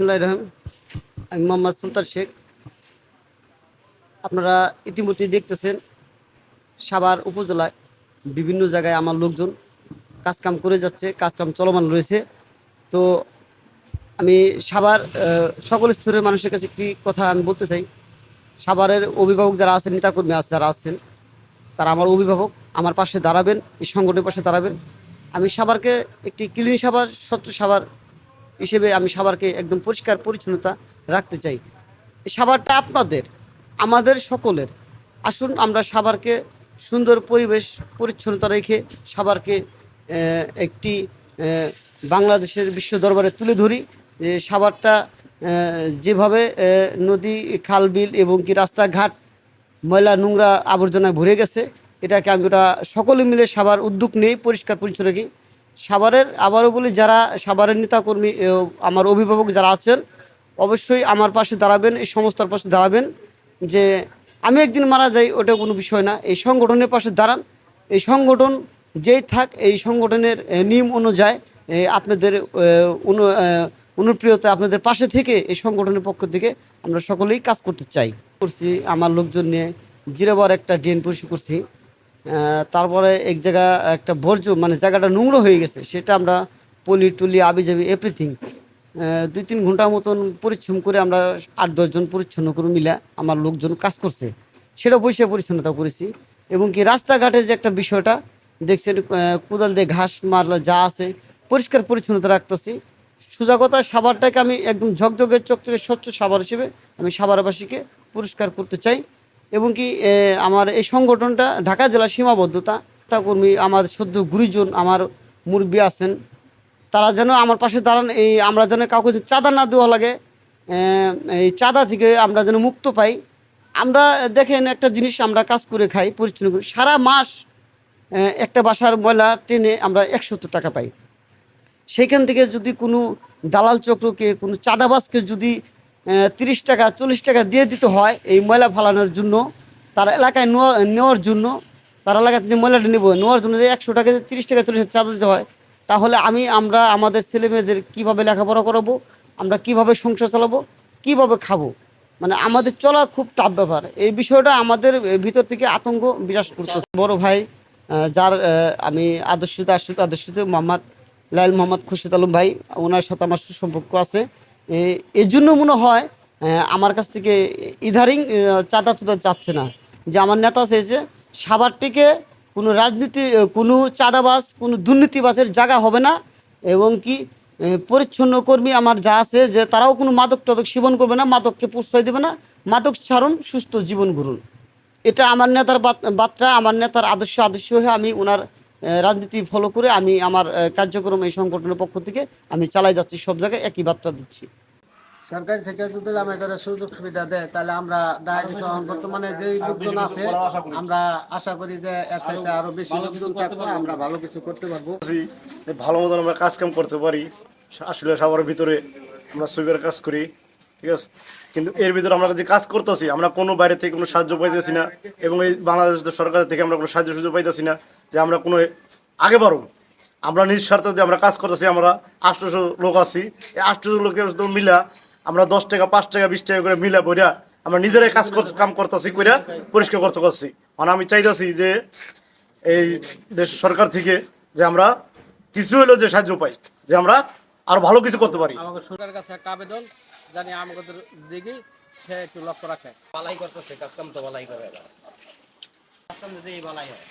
বিসমুল্লাহ রহম আমি মোহাম্মদ সুলতান শেখ। আপনারা ইতিমধ্যে দেখতেছেন, সাভার উপজেলায় বিভিন্ন জায়গায় আমার লোকজন কাজকাম করে যাচ্ছে, কাজকাম চলমান রয়েছে। তো আমি সাভার সকল স্তরের মানুষের কাছে একটি কথা আমি বলতে চাই। সাভারের অভিভাবক যারা আছেন, নেতাকর্মী আছে, যারা আছেন, তারা আমার অভিভাবক, আমার পাশে দাঁড়াবেন, এই সংগঠনের পাশে দাঁড়াবেন। আমি সাভারকে একটি ক্লিন সাভার, স্বচ্ছ সাভার হিসেবে আমি সাভারকে একদম পরিষ্কার পরিচ্ছন্নতা রাখতে চাই। এই সাভারটা আপনাদের আমাদের সকলের। আসুন আমরা সাভারকে সুন্দর পরিবেশ পরিচ্ছন্নতা রেখে সাভারকে একটি বাংলাদেশের বিশ্ব দরবারে তুলে ধরি। যে সাভারটা আহ, যেভাবে নদী খাল বিল এবং কি রাস্তাঘাট ময়লা নোংরা আবর্জনায় ভরে গেছে এটাকে আমি ওটা সকলে মিলে সাভার উদ্যোগ নেই পরিষ্কার পরিচ্ছন্ন রাখি। সাভারের, আবারও বলি, যারা সাভারের নেতাকর্মী আমার অভিভাবক যারা আছেন, অবশ্যই আমার পাশে দাঁড়াবেন, এই সংস্থার পাশে দাঁড়াবেন, যে আমি একদিন মারা যাই, ওটা কোনো বিষয় না। এই সংগঠনের পাশে দাঁড়ান। এই সংগঠন যেই থাক, এই সংগঠনের নিয়ম অনুযায়ী আপনাদের অনু অনুপ্রিয়তা আপনাদের পাশে থেকে এই সংগঠনের পক্ষ থেকে আমরা সকলেই কাজ করতে চাই। করছি, আমার লোকজন নিয়ে জিরাবার একটা ড্রেন পরিষ্কার করছি। তারপরে এক জায়গা একটা বর্জ্য মানে জায়গাটা নোংরা হয়ে গেছে, সেটা আমরা পলি টুলি আবি যাবি এভরিথিং দুই তিন ঘণ্টার মতন পরিশ্রম করে আমরা আট দশজন পরিচ্ছন্ন করে মিলে আমার লোকজন কাজ করছে। সেটা বসে পরিচ্ছন্নতা করেছি এবং কি রাস্তাঘাটের যে একটা বিষয়টা, দেখছেন কোদাল দিয়ে ঘাস, মারলা যা আছে, পরিষ্কার পরিচ্ছন্নতা রাখতেছি। সোজা কথা, সাবারটাকে আমি একদম ঝকঝকে, চকচকে, স্বচ্ছ সাবার হিসেবে আমি সাবারবাসীকে পুরস্কার করতে চাই। এবং কি আমার এই সংগঠনটা ঢাকা জেলা সীমাবদ্ধতা তা কর্মী, আমার সদ্য গুরুজন, আমার মুরব্বী আছেন। তারা যেন আমার পাশে দাঁড়ান, এই আমরা যেন কাউকে চাঁদা না দেওয়া লাগে এই চাঁদা থেকে আমরা যেন মুক্ত পাই। আমরা দেখেন একটা জিনিস আমরা কাজ করে খাই পরিচ্ছন্ন করি। সারা মাস একটা বাসার ময়লা টেনে আমরা একশো টাকা পাই। সেইখান থেকে যদি কোনো দালাল চক্রকে, কোনো চাঁদাবাসকে যদি তিরিশ টাকা, চল্লিশ টাকা দিয়ে দিতে হয় এই ময়লা ফালানোর জন্য। তার এলাকায় নেওয়া- নেওয়ার জন্য। তার এলাকাতে যে ময়লাটা নেব, নেওয়ার জন্য যে একশো টাকা তিরিশ টাকা, চল্লিশ চাঁদা দিতে হয়, তাহলে আমি, আমরা, আমাদের ছেলে মেয়েদের কীভাবে লেখাপড়া করাবো, আমরা কীভাবে সংসার চালাবো, কীভাবে খাব? মানে আমাদের চলা খুব টাফ ব্যাপার। এই বিষয়টা আমাদের ভিতর থেকে আতঙ্ক বিরাজ করতে বড় ভাই যার আমি আদর্শিত, আশ্রিত আদর্শিত মোহাম্মদ লাইল মোহাম্মদ খুরশিদ আলম ভাই, ওনার সাথে আমার সুসম্পর্ক আছে। এ- এই জন্য মনে হয় আমার কাছ থেকে ইধারিং চাঁদা চুদা যাচ্ছে না। যে আমার নেতা চেয়েছে সাভারটিকে কোনো রাজনীতি কোনো চাঁদাবাজ, কোনো দুর্নীতিবাজের জায়গা হবে না, এবং কি পরিচ্ছন্ন কর্মী আমার যা আছে যে, তারাও কোনো মাদক টাদক সেবন করবে না, মাদককে প্রশ্রয় দেবে না, মাদক ছাড়ুন, সুস্থ জীবন গড়ুন। এটা আমার নেতার বার্তা, আমার নেতার আদর্শ আদর্শ হয়ে আমি ওনার রাজনীতি ফলো করে আমি আমার কার্যক্রম এই সংগঠনের পক্ষ থেকে আমি চালাই যাচ্ছি, সব জায়গায় একই বার্তা দিচ্ছি। সরকার থেকে যদি আমাদের সুযোগ সুবিধা দেয়, তাহলে আমরা দায়িত্ব পালন বর্তমানে যে লোকজন আছে, আমরা আশা করি যে এর সাথে আরও বেশি লোকজন থাকলে আমরা ভালো কিছু করতে পারব। ভালো মতন আমরা কাজ কাম করতে পারি। আসলে সবার ভিতরে আমরা সুইপের কাজ করি, ঠিক আছে? কিন্তু এর ভিতরে আমরা যে কাজ করতেছি, আমরা কোনো বাইরে থেকে কোনো সাহায্য পাইতেছি না, এবং এই বাংলাদেশ সরকার থেকে আমরা কোনো সাহায্য সুযোগ পাইতেছি না, যে আমরা কোনো আগে বাড়ব আমরা নিজ স্বার্থে যে আমরা কাজ করতেছি, আমরা আটশোশো লোক আছি। এই আটশোশো লোকের মিলা আমরা দশ টাকা পাঁচ টাকা বিশ টাকা করে মিলা বইরা আমরা নিজেরাই কাজ করতে কাম করতেছি কইরা পরিষ্কার করতে করছি। মানে আমি চাইতেছি যে এই দেশ সরকার থেকে যে আমরা কিছু হলেও যে সাহায্য পাই যে আমরা আরও ভালো কিছু করতে পারি। আমাকে সরকারের কাছে একটা আবেদন জানি আমাদের দিকে সে একটু লক্ষ্য রাখে। বালাই করতেছে কাজ কাম তো বালাই করে এরা। কাজ কাম যদি বালাই হয়।